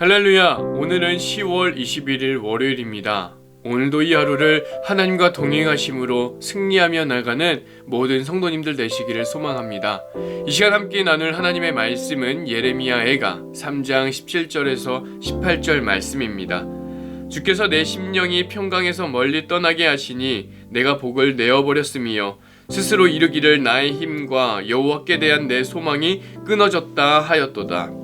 할렐루야! 오늘은 10월 21일 월요일입니다. 오늘도 이 하루를 하나님과 동행하심으로 승리하며 나가는 모든 성도님들 되시기를 소망합니다. 이 시간 함께 나눌 하나님의 말씀은 예레미야 애가 3장 17절에서 18절 말씀입니다. 주께서 내 심령이 평강에서 멀리 떠나게 하시니 내가 복을 내어버렸음이요 스스로 이르기를 나의 힘과 여호와께 대한 내 소망이 끊어졌다 하였도다.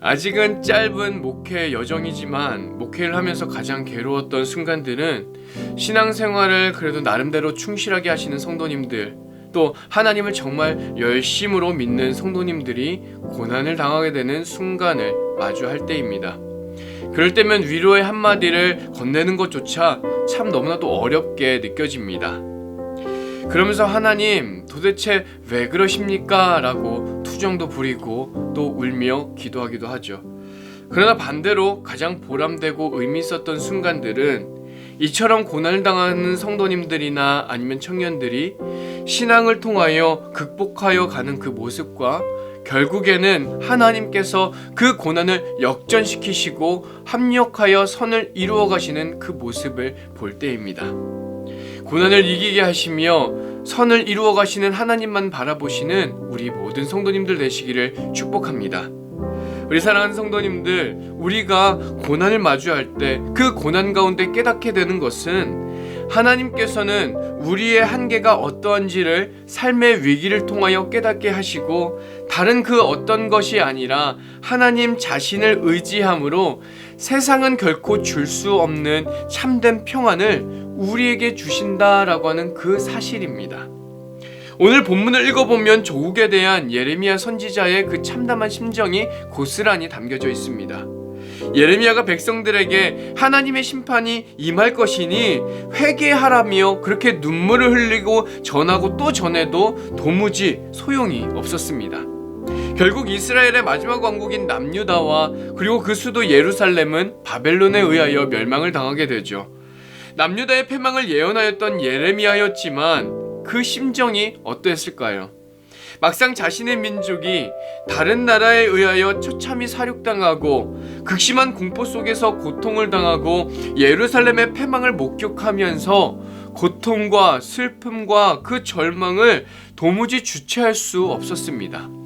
아직은 짧은 목회 여정이지만 목회를 하면서 가장 괴로웠던 순간들은 신앙생활을 그래도 나름대로 충실하게 하시는 성도님들 또 하나님을 정말 열심으로 믿는 성도님들이 고난을 당하게 되는 순간을 마주할 때입니다. 그럴 때면 위로의 한마디를 건네는 것조차 참 너무나도 어렵게 느껴집니다. 그러면서 하나님 도대체 왜 그러십니까? 라고 투정도 부리고 또 울며 기도하기도 하죠. 그러나 반대로 가장 보람되고 의미 있었던 순간들은 이처럼 고난을 당하는 성도님들이나 아니면 청년들이 신앙을 통하여 극복하여 가는 그 모습과 결국에는 하나님께서 그 고난을 역전시키시고 합력하여 선을 이루어 가시는 그 모습을 볼 때입니다. 고난을 이기게 하시며 선을 이루어 가시는 하나님만 바라보시는 우리 모든 성도님들 되시기를 축복합니다. 우리 사랑하는 성도님들, 우리가 고난을 마주할 때 그 고난 가운데 깨닫게 되는 것은 하나님께서는 우리의 한계가 어떠한지를 삶의 위기를 통하여 깨닫게 하시고 다른 그 어떤 것이 아니라 하나님 자신을 의지함으로 세상은 결코 줄 수 없는 참된 평안을 우리에게 주신다라고 하는 그 사실입니다. 오늘 본문을 읽어보면 조국에 대한 예레미야 선지자의 그 참담한 심정이 고스란히 담겨져 있습니다. 예레미야가 백성들에게 하나님의 심판이 임할 것이니 회개하라며 그렇게 눈물을 흘리고 전하고 또 전해도 도무지 소용이 없었습니다. 결국 이스라엘의 마지막 왕국인 남유다와 그리고 그 수도 예루살렘은 바벨론에 의하여 멸망을 당하게 되죠. 남유다의 패망을 예언하였던 예레미야였지만 그 심정이 어떠했을까요? 막상 자신의 민족이 다른 나라에 의하여 처참히 사륙당하고 극심한 공포 속에서 고통을 당하고 예루살렘의 패망을 목격하면서 고통과 슬픔과 그 절망을 도무지 주체할 수 없었습니다.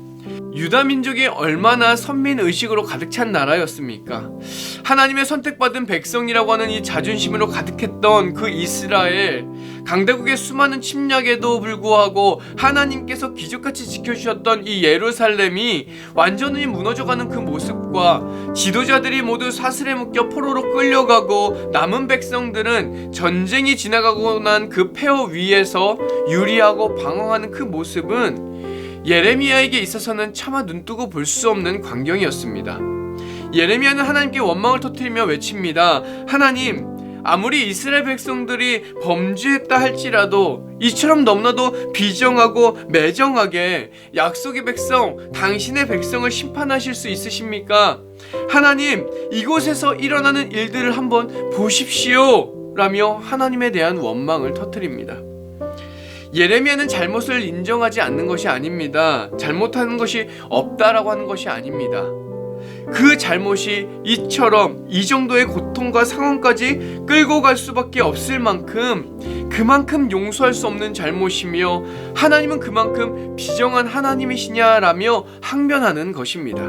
유다 민족이 얼마나 선민 의식으로 가득 찬 나라였습니까? 하나님의 선택받은 백성이라고 하는 이 자존심으로 가득했던 그 이스라엘 강대국의 수많은 침략에도 불구하고 하나님께서 기적같이 지켜주셨던 이 예루살렘이 완전히 무너져가는 그 모습과 지도자들이 모두 사슬에 묶여 포로로 끌려가고 남은 백성들은 전쟁이 지나가고 난 그 폐허 위에서 유리하고 방황하는 그 모습은 예레미야에게 있어서는 차마 눈뜨고 볼 수 없는 광경이었습니다. 예레미야는 하나님께 원망을 터뜨리며 외칩니다. 하나님, 아무리 이스라엘 백성들이 범죄했다 할지라도 이처럼 너무나도 비정하고 매정하게 약속의 백성, 당신의 백성을 심판하실 수 있으십니까? 하나님, 이곳에서 일어나는 일들을 한번 보십시오. 라며 하나님에 대한 원망을 터뜨립니다. 예레미야는 잘못을 인정하지 않는 것이 아닙니다. 잘못하는 것이 없다라고 하는 것이 아닙니다. 그 잘못이 이처럼 이 정도의 고통과 상황까지 끌고 갈 수밖에 없을 만큼 그만큼 용서할 수 없는 잘못이며 하나님은 그만큼 비정한 하나님이시냐라며 항변하는 것입니다.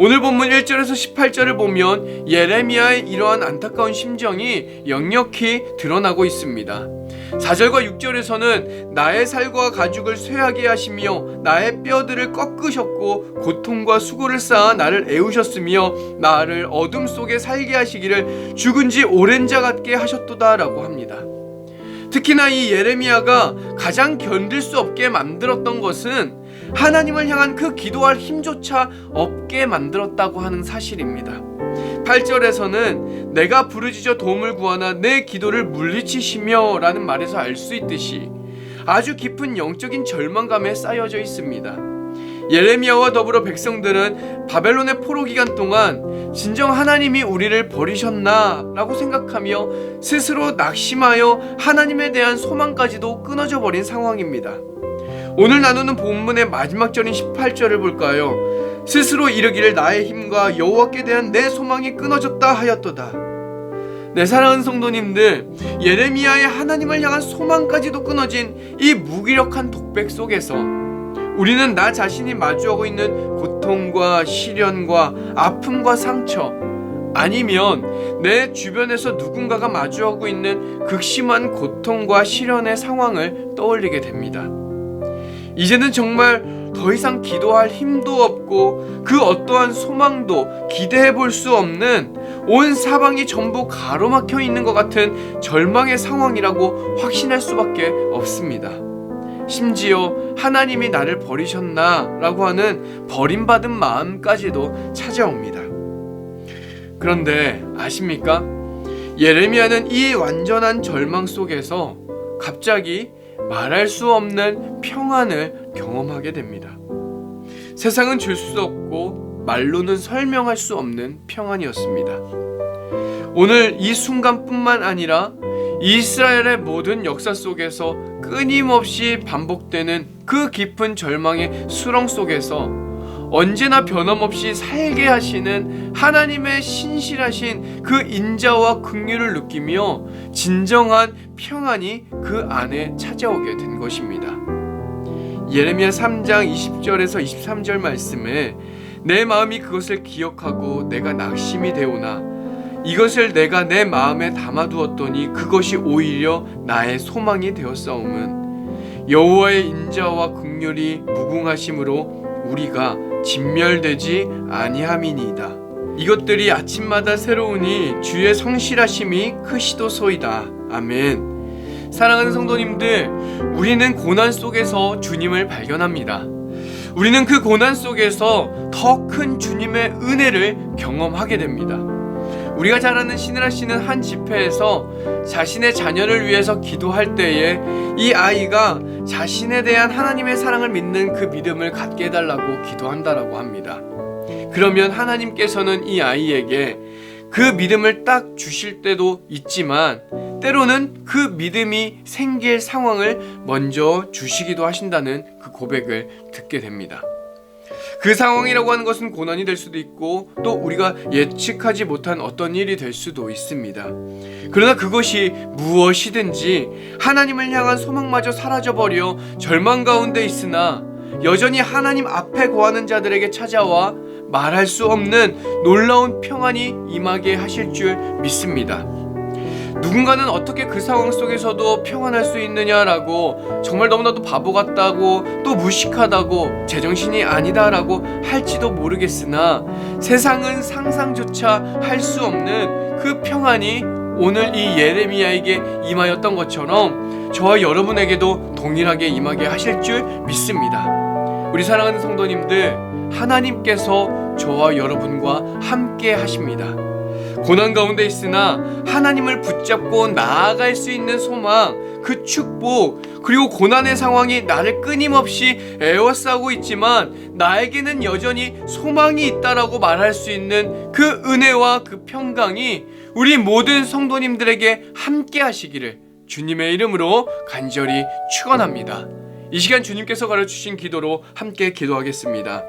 오늘 본문 1절에서 18절을 보면 예레미야의 이러한 안타까운 심정이 역력히 드러나고 있습니다. 4절과 6절에서는 나의 살과 가죽을 쇠하게 하시며 나의 뼈들을 꺾으셨고 고통과 수고를 쌓아 나를 애우셨으며 나를 어둠 속에 살게 하시기를 죽은 지 오랜 자 같게 하셨도다라고 합니다. 특히나 이 예레미야가 가장 견딜 수 없게 만들었던 것은 하나님을 향한 그 기도할 힘조차 없게 만들었다고 하는 사실입니다. 8절에서는 내가 부르짖어 도움을 구하나 내 기도를 물리치시며 라는 말에서 알 수 있듯이 아주 깊은 영적인 절망감에 쌓여져 있습니다. 예레미야와 더불어 백성들은 바벨론의 포로 기간 동안 진정 하나님이 우리를 버리셨나 라고 생각하며 스스로 낙심하여 하나님에 대한 소망까지도 끊어져 버린 상황입니다. 오늘 나누는 본문의 마지막 절인 18절을 볼까요? 스스로 이르기를 나의 힘과 여호와께 대한 내 소망이 끊어졌다 하였도다. 내 사랑하는 성도님들, 예레미야의 하나님을 향한 소망까지도 끊어진 이 무기력한 독백 속에서 우리는 나 자신이 마주하고 있는 고통과 시련과 아픔과 상처 아니면 내 주변에서 누군가가 마주하고 있는 극심한 고통과 시련의 상황을 떠올리게 됩니다. 이제는 정말 더 이상 기도할 힘도 없고 그 어떠한 소망도 기대해 볼 수 없는 온 사방이 전부 가로막혀 있는 것 같은 절망의 상황이라고 확신할 수밖에 없습니다. 심지어 하나님이 나를 버리셨나 라고 하는 버림받은 마음까지도 찾아옵니다. 그런데 아십니까? 예레미야는 이 완전한 절망 속에서 갑자기 말할 수 없는 평안을 경험하게 됩니다. 세상은 줄 수 없고 말로는 설명할 수 없는 평안이었습니다. 오늘 이 순간뿐만 아니라 이스라엘의 모든 역사 속에서 끊임없이 반복되는 그 깊은 절망의 수렁 속에서 언제나 변함없이 살게 하시는 하나님의 신실하신 그 인자와 긍휼을 느끼며 진정한 평안이 그 안에 찾아오게 된 것입니다. 예레미야 3장 20절에서 23절 말씀에 내 마음이 그것을 기억하고 내가 낙심이 되오나 이것을 내가 내 마음에 담아두었더니 그것이 오히려 나의 소망이 되었사옴은 여호와의 인자와 긍휼이 무궁하심으로 우리가 진멸되지 아니함이니이다. 이것들이 아침마다 새로우니 주의 성실하심이 크시도소이다. 아멘. 사랑하는 성도님들, 우리는 고난 속에서 주님을 발견합니다. 우리는 그 고난 속에서 더 큰 주님의 은혜를 경험하게 됩니다. 우리가 잘 아는 신으라 씨는 한 집회에서 자신의 자녀를 위해서 기도할 때에 이 아이가 자신에 대한 하나님의 사랑을 믿는 그 믿음을 갖게 해달라고 기도한다라고 합니다. 그러면 하나님께서는 이 아이에게 그 믿음을 딱 주실 때도 있지만 때로는 그 믿음이 생길 상황을 먼저 주시기도 하신다는 그 고백을 듣게 됩니다. 그 상황이라고 하는 것은 고난이 될 수도 있고 또 우리가 예측하지 못한 어떤 일이 될 수도 있습니다. 그러나 그것이 무엇이든지 하나님을 향한 소망마저 사라져버려 절망 가운데 있으나 여전히 하나님 앞에 거하는 자들에게 찾아와 말할 수 없는 놀라운 평안이 임하게 하실 줄 믿습니다. 누군가는 어떻게 그 상황 속에서도 평안할 수 있느냐라고 정말 너무나도 바보 같다고 또 무식하다고 제정신이 아니다라고 할지도 모르겠으나 세상은 상상조차 할 수 없는 그 평안이 오늘 이 예레미야에게 임하였던 것처럼 저와 여러분에게도 동일하게 임하게 하실 줄 믿습니다. 우리 사랑하는 성도님들 하나님께서 저와 여러분과 함께 하십니다. 고난 가운데 있으나 하나님을 붙잡고 나아갈 수 있는 소망, 그 축복, 그리고 고난의 상황이 나를 끊임없이 에워싸고 있지만 나에게는 여전히 소망이 있다라고 말할 수 있는 그 은혜와 그 평강이 우리 모든 성도님들에게 함께 하시기를 주님의 이름으로 간절히 축원합니다. 이 시간 주님께서 가르치신 기도로 함께 기도하겠습니다.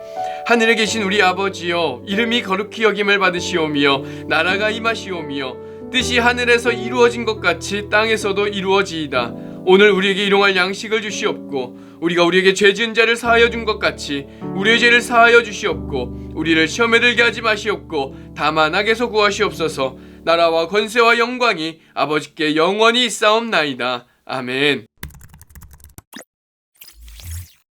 하늘에 계신 우리 아버지여 이름이 거룩히 여김을 받으시오며 나라가 임하시오며 뜻이 하늘에서 이루어진 것 같이 땅에서도 이루어지이다. 오늘 우리에게 일용할 양식을 주시옵고 우리가 우리에게 죄 지은 자를 사하여 준 것 같이 우리의 죄를 사하여 주시옵고 우리를 시험에 들게 하지 마시옵고 다만 악에서 구하시옵소서 나라와 권세와 영광이 아버지께 영원히 있사옵나이다. 아멘.